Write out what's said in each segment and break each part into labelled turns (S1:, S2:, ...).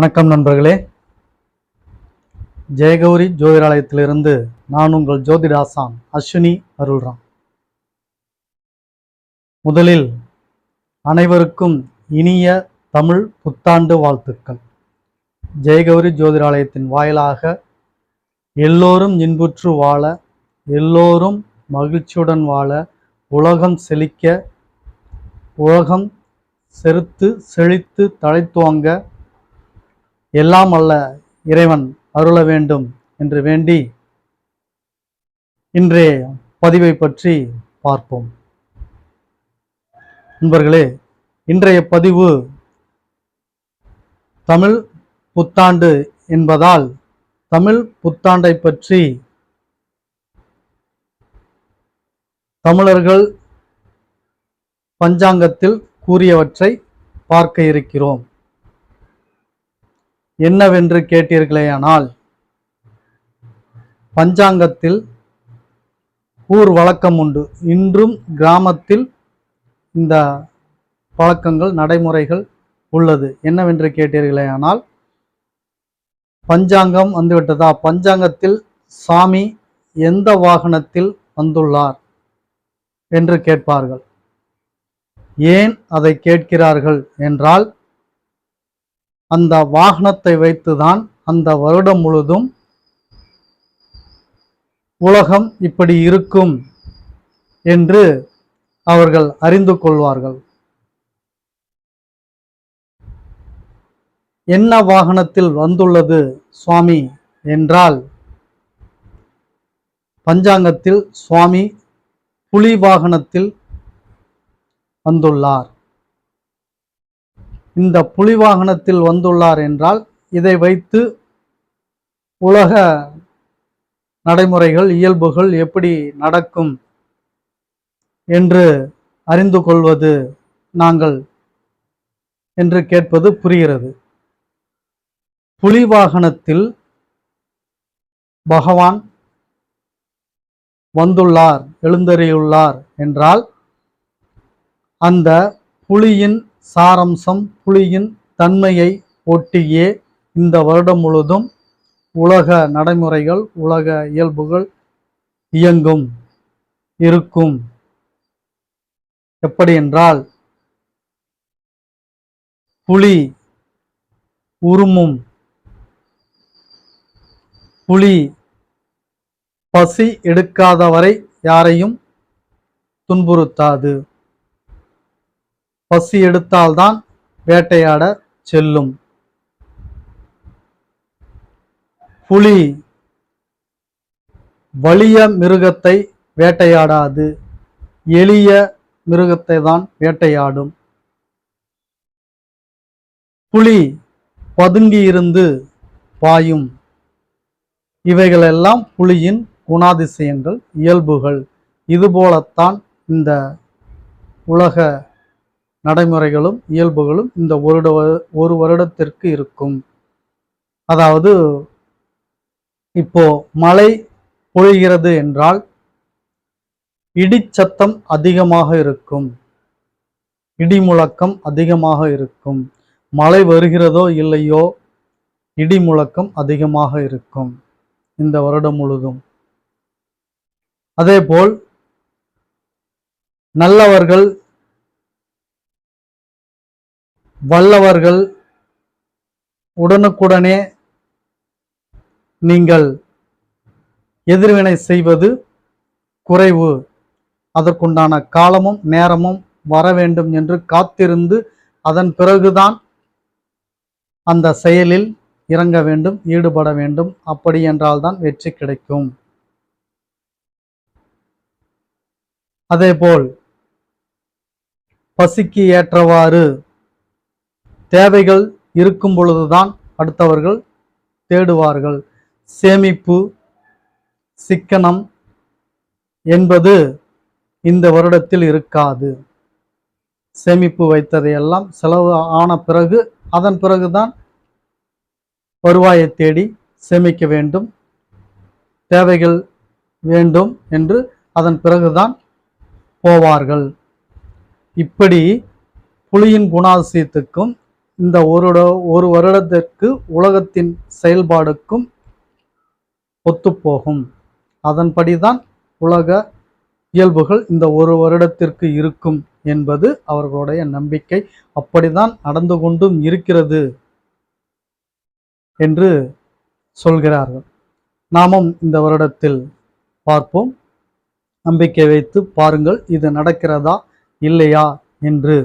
S1: வணக்கம் நண்பர்களே. ஜெயகௌரி ஜோதிடாலயத்திலிருந்து நான் உங்கள் ஜோதிடாசான் அஸ்வினி அருள்ராம் முதலில் அனைவருக்கும் இனிய தமிழ் புத்தாண்டு வாழ்த்துக்கள். ஜெயகௌரி ஜோதிடாலயத்தின் வாயிலாக எல்லோரும் இன்புற்று வாழ எல்லோரும் மகிழ்ச்சியுடன் வாழ உலகம் செழிக்க உலகம் செருத்து செழித்து தழைத்துவங்க எல்லாம் அல்ல இறைவன் அருள வேண்டும் என்று வேண்டி இன்றைய பதிவை பற்றி பார்ப்போம். நண்பர்களே இன்றைய பதிவு தமிழ் புத்தாண்டு என்பதால் தமிழ் புத்தாண்டை பற்றி தமிழர்கள் பஞ்சாங்கத்தில் கூறியவற்றை பார்க்க இருக்கிறோம். என்னவென்று கேட்டீர்களேயானால் பஞ்சாங்கத்தில் ஊர் வழக்கம் உண்டு. இன்றும் கிராமத்தில் இந்த பழக்கங்கள் நடைமுறைகள் உள்ளது. என்னவென்று கேட்டீர்களேயானால் பஞ்சாங்கம் வந்துவிட்டதா? பஞ்சாங்கத்தில் சாமி எந்த வாகனத்தில் வந்துள்ளார் என்று கேட்பார்கள். ஏன் அதை கேட்கிறார்கள் என்றால் அந்த வாகனத்தை வைத்துதான் அந்த வருடம் முழுதும் உலகம் இப்படி இருக்கும் என்று அவர்கள் அறிந்து கொள்வார்கள். என்ன வாகனத்தில் வந்துள்ளது சுவாமி என்றால் பஞ்சாங்கத்தில் சுவாமி புலி வாகனத்தில் வந்துள்ளார். இந்த புலிவாகனத்தில் வந்துள்ளார் என்றால் இதை வைத்து உலக நடைமுறைகள் இயல்புகள் எப்படி நடக்கும் என்று அறிந்து கொள்வது நாங்கள் என்று கேட்பது புரிகிறது. புலிவாகனத்தில் பகவான் வந்துள்ளார் எழுந்தறியுள்ளார் என்றால் அந்த புலியின் சாரம்சம் புலியின் தன்மையை ஒட்டியே இந்த வருடம் முழுதும் உலக நடைமுறைகள் உலக இயல்புகள் இயங்கும் இருக்கும். எப்படி என்றால் புலி உருமும் புலி பசி எடுக்காதவரை யாரையும் துன்புறுத்தாது. பசி எடுத்தால்தான் வேட்டையாட செல்லும். புலி வலிய மிருகத்தை வேட்டையாடாது. எளிய மிருகத்தை தான் வேட்டையாடும். புலி பதுங்கி இருந்து பாயும். இவைகளெல்லாம் புலியின் குணாதிசயங்கள் இயல்புகள். இதுபோலத்தான் இந்த உலக நடைமுறைகளும் இயல்புகளும் இந்த ஒரு ஒரு வருடத்திற்கு இருக்கும். அதாவது இப்போ மழை பொழிகிறது என்றால் இடிச்சத்தம் அதிகமாக இருக்கும். இடி முழக்கம் அதிகமாக இருக்கும். மழை வருகிறதோ இல்லையோ இடி முழக்கம் அதிகமாக இருக்கும் இந்த வருடம் முழுதும். அதேபோல் நல்லவர்கள் வல்லவர்கள் உடனுக்குடனே நீங்கள் எதிர்வினை செய்வது குறைவு. அதற்குண்டான காலமும் நேரமும் வர வேண்டும் என்று காத்திருந்து அதன் பிறகுதான் அந்த செயலில் இறங்க வேண்டும் ஈடுபட வேண்டும். அப்படி என்றால்தான் வெற்றி கிடைக்கும். அதேபோல் பசிக்கு ஏற்றவாறு தேவைகள் இருக்கும் பொழுதுதான் அடுத்தவர்கள் தேடுவார்கள். சேமிப்பு சிக்கனம் என்பது இந்த வருடத்தில் இருக்காது. சேமிப்பு வைத்ததையெல்லாம் செலவு ஆன பிறகு அதன் பிறகுதான் வருவாயை தேடி சேமிக்க வேண்டும் தேவைகள் வேண்டும் என்று அதன் பிறகுதான் போவார்கள். இப்படி புலியின் குணாதிசயத்துக்கும் இந்த ஒரு ஒரு வருடத்திற்கு உலகத்தின் செயல்பாடுக்கும் ஒத்துப்போகும். அதன்படிதான் உலக இயல்புகள் இந்த ஒரு வருடத்திற்கு இருக்கும் என்பது அவர்களுடைய நம்பிக்கை. அப்படிதான் நடந்து கொண்டும் இருக்கிறது என்று சொல்கிறார்கள். நாமும் இந்த வருடத்தில் பார்ப்போம். நம்பிக்கை வைத்து பாருங்கள் இது நடக்கிறதா இல்லையா என்று.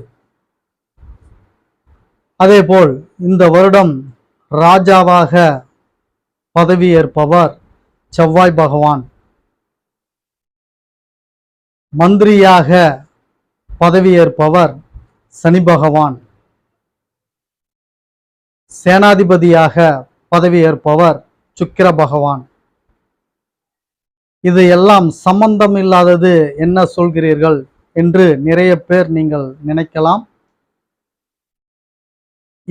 S1: அதேபோல் இந்த வருடம் ராஜாவாக பதவியேற்பவர் செவ்வாய் பகவான். மந்திரியாக பதவியேற்பவர் சனி பகவான். சேனாதிபதியாக பதவியேற்பவர் சுக்கிர பகவான். இது எல்லாம் சம்பந்தம் இல்லாதது என்ன சொல்கிறீர்கள் என்று நிறைய பேர் நீங்கள் நினைக்கலாம்.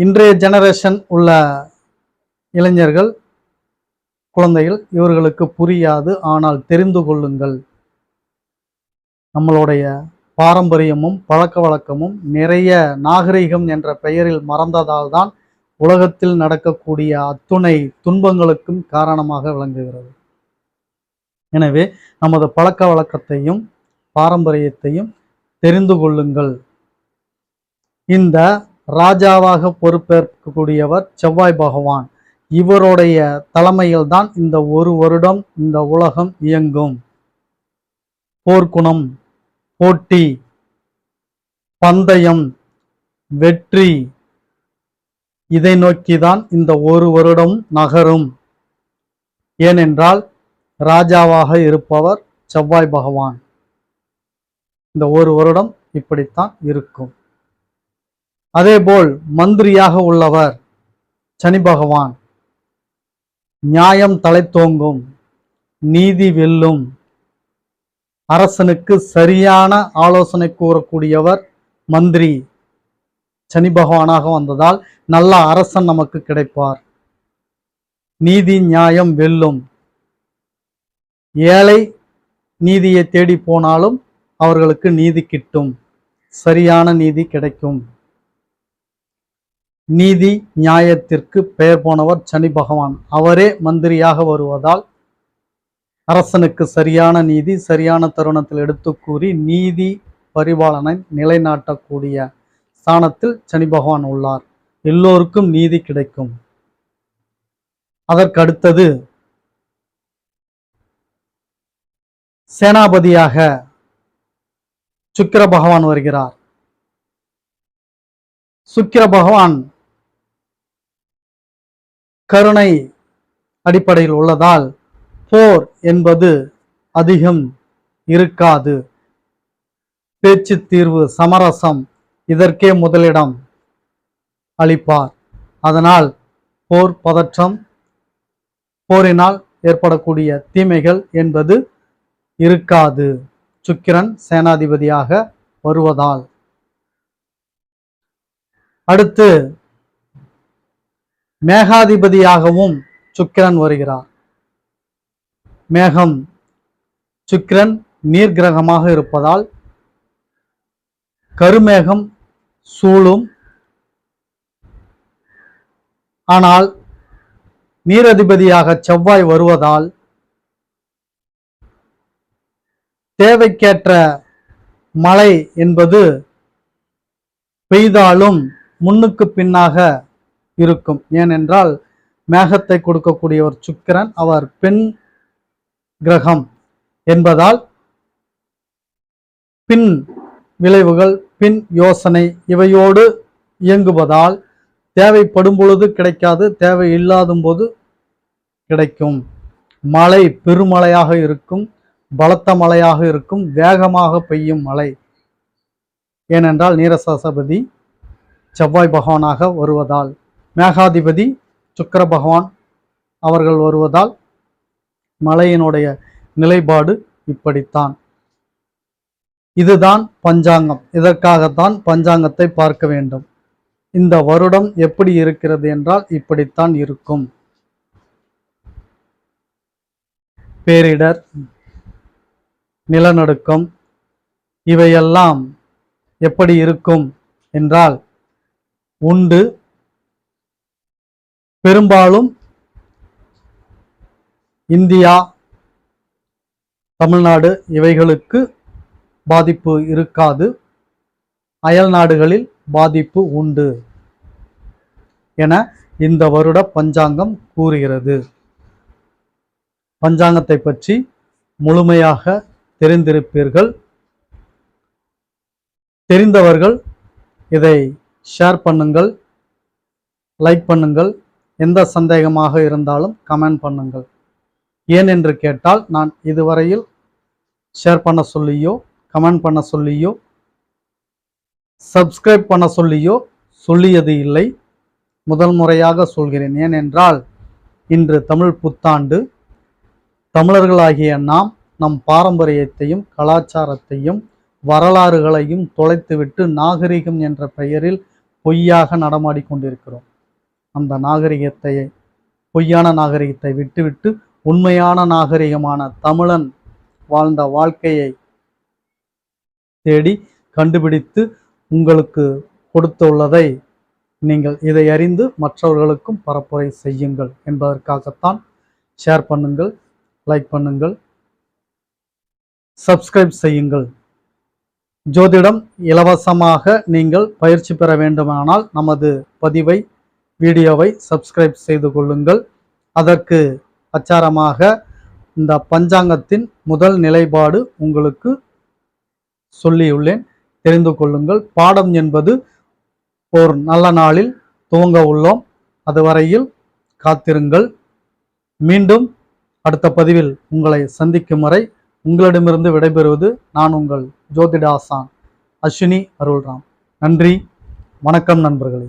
S1: இன்றைய ஜெனரேஷன் உள்ள இளைஞர்கள் குழந்தைகள் இவர்களுக்கு புரியாது. ஆனால் தெரிந்து கொள்ளுங்கள் நம்மளுடைய பாரம்பரியமும் பழக்க வழக்கமும் நிறைய நாகரிகம் என்ற பெயரில் மறந்ததால் தான் உலகத்தில் நடக்கக்கூடிய அத்துணை துன்பங்களுக்கும் காரணமாக விளங்குகிறது. எனவே நமது பழக்க வழக்கத்தையும் பாரம்பரியத்தையும் தெரிந்து கொள்ளுங்கள். இந்த ராஜாவாக பொறுப்பேற்கக்கூடியவர் செவ்வாய் பகவான். இவருடைய தலைமையில்தான் இந்த ஒரு வருடம் இந்த உலகம் இயங்கும். போர்க்குணம் போட்டி பந்தயம் வெற்றி இதை நோக்கிதான் இந்த ஒரு வருடம் நகரும். ஏனென்றால் ராஜாவாக இருப்பவர் செவ்வாய் பகவான். இந்த ஒரு வருடம் இப்படித்தான் இருக்கும். அதேபோல் மந்திரியாக உள்ளவர் சனி பகவான். நியாயம் தலைத்தோங்கும் நீதி வெல்லும் அரசனுக்கு சரியான ஆலோசனை கூறக்கூடியவர் மந்திரி சனி பகவானாக வந்ததால் நல்ல அரசன் நமக்கு கிடைப்பார். நீதி நியாயம் வெல்லும். ஏழை நீதியை தேடி போனாலும் அவர்களுக்கு நீதி கிட்டும். சரியான நீதி கிடைக்கும். நீதி நியாயத்திற்கு பெயர் போனவர் சனி பகவான். அவரே மந்திரியாக வருவதால் அரசனுக்கு சரியான நீதி சரியான தருணத்தில் எடுத்து கூறி நீதி பரிபாலனை நிலைநாட்டக்கூடிய ஸ்தானத்தில் சனி பகவான் உள்ளார். எல்லோருக்கும் நீதி கிடைக்கும். அதற்கடுத்தது சேனாபதியாக சுக்கிர பகவான் வருகிறார். சுக்கிர பகவான் கருணை அடிப்படையில் உள்ளதால் போர் என்பது அதிகம் இருக்காது. பேச்சு தீர்வு சமரசம் இதற்கே முதலிடம் அளிப்பார். அதனால் போர் பதற்றம் போரினால் ஏற்படக்கூடிய தீமைகள் என்பது இருக்காது. சுக்கிரன் சேனாதிபதியாக வருவதால். அடுத்து மேகாதிபதியாகவும் சுக்கிரன் வருகிறார். மேகம் சுக்கிரன் நீர் கிரகமாக இருப்பதால் கருமேகம் சூழும். ஆனால் நீரதிபதியாக செவ்வாய் வருவதால் தேவைக்கேற்ற மழை என்பது பெய்தாலும் முன்னுக்கு பின்னாக இருக்கும். ஏனென்றால் மேகத்தை கொடுக்கக்கூடிய ஒரு சுக்கிரன் அவர் பெண் கிரகம் என்பதால் பின் விளைவுகள் பின் யோசனை இவையோடு இயங்குவதால் தேவைப்படும் பொழுது கிடைக்காது தேவை இல்லாதும் போது கிடைக்கும். மழை பெருமழையாக இருக்கும் பலத்த மழையாக இருக்கும் வேகமாக பெய்யும் மழை. ஏனென்றால் நீரசாசபதி செவ்வாய் பகவானாக வருவதால். மேகாதிபதி சுக்கர பகவான் அவர்கள் வருவதால் மலையினுடைய நிலைப்பாடு இப்படித்தான். இதுதான் பஞ்சாங்கம். இதற்காகத்தான் பஞ்சாங்கத்தை பார்க்க வேண்டும். இந்த வருடம் எப்படி இருக்கிறது என்றால் இப்படித்தான் இருக்கும். பேரிடர் நிலநடுக்கம் இவையெல்லாம் எப்படி இருக்கும் என்றால் உண்டு பெரும்பாலும் இந்தியா தமிழ்நாடு இவைகளுக்கு பாதிப்பு இருக்காது. அயல் நாடுகளில் பாதிப்பு உண்டு என இந்த வருட பஞ்சாங்கம் கூறுகிறது. பஞ்சாங்கத்தை பற்றி முழுமையாக தெரிந்திருப்பீர்கள். தெரிந்தவர்கள் இதை ஷேர் பண்ணுங்கள் லைக் பண்ணுங்கள். எந்த சந்தேகமாக இருந்தாலும் கமெண்ட் பண்ணுங்கள். ஏன் என்று கேட்டால் நான் இதுவரையில் ஷேர் பண்ண சொல்லியோ கமெண்ட் பண்ண சொல்லியோ சப்ஸ்கிரைப் பண்ண சொல்லியோ சொல்லியது இல்லை. முதல் முறையாக சொல்கிறேன். ஏனென்றால் இன்று தமிழ் புத்தாண்டு. தமிழர்களாகிய நாம் நம் பாரம்பரியத்தையும் கலாச்சாரத்தையும் வரலாறுகளையும் தொலைத்துவிட்டு நாகரிகம் என்ற பெயரில் பொய்யாக நடமாடிக்கொண்டிருக்கிறோம் அந்த நாகரிகத்தை பொய்யான நாகரிகத்தை விட்டுவிட்டு உண்மையான நாகரிகமான தமிழன் வாழ்ந்த வாழ்க்கையை தேடி கண்டுபிடித்து உங்களுக்கு கொடுத்துள்ளதை நீங்கள் இதை அறிந்து மற்றவர்களுக்கும் பரப்புரை செய்யுங்கள் என்பதற்காகத்தான் ஷேர் பண்ணுங்கள் லைக் பண்ணுங்கள் சப்ஸ்கிரைப் செய்யுங்கள். ஜோதிடம் இலவசமாக நீங்கள் பயிற்சி பெற வேண்டுமானால் நமது பதிவை வீடியோவை சப்ஸ்கிரைப் செய்து கொள்ளுங்கள். அதற்கு அச்சாரமாக இந்த பஞ்சாங்கத்தின் முதல் நிலைப்பாடு உங்களுக்கு சொல்லியுள்ளேன். தெரிந்து கொள்ளுங்கள். பாடம் என்பது ஒரு நல்ல நாளில் துவங்க உள்ளோம். அதுவரையில் காத்திருங்கள். மீண்டும் அடுத்த பதிவில் உங்களை சந்திக்கும் வரை உங்களிடமிருந்து விடைபெறுவது நான் உங்கள் ஜோதிட ஆசான் அஸ்வினி அருள்ராம். நன்றி. வணக்கம் நண்பர்களே.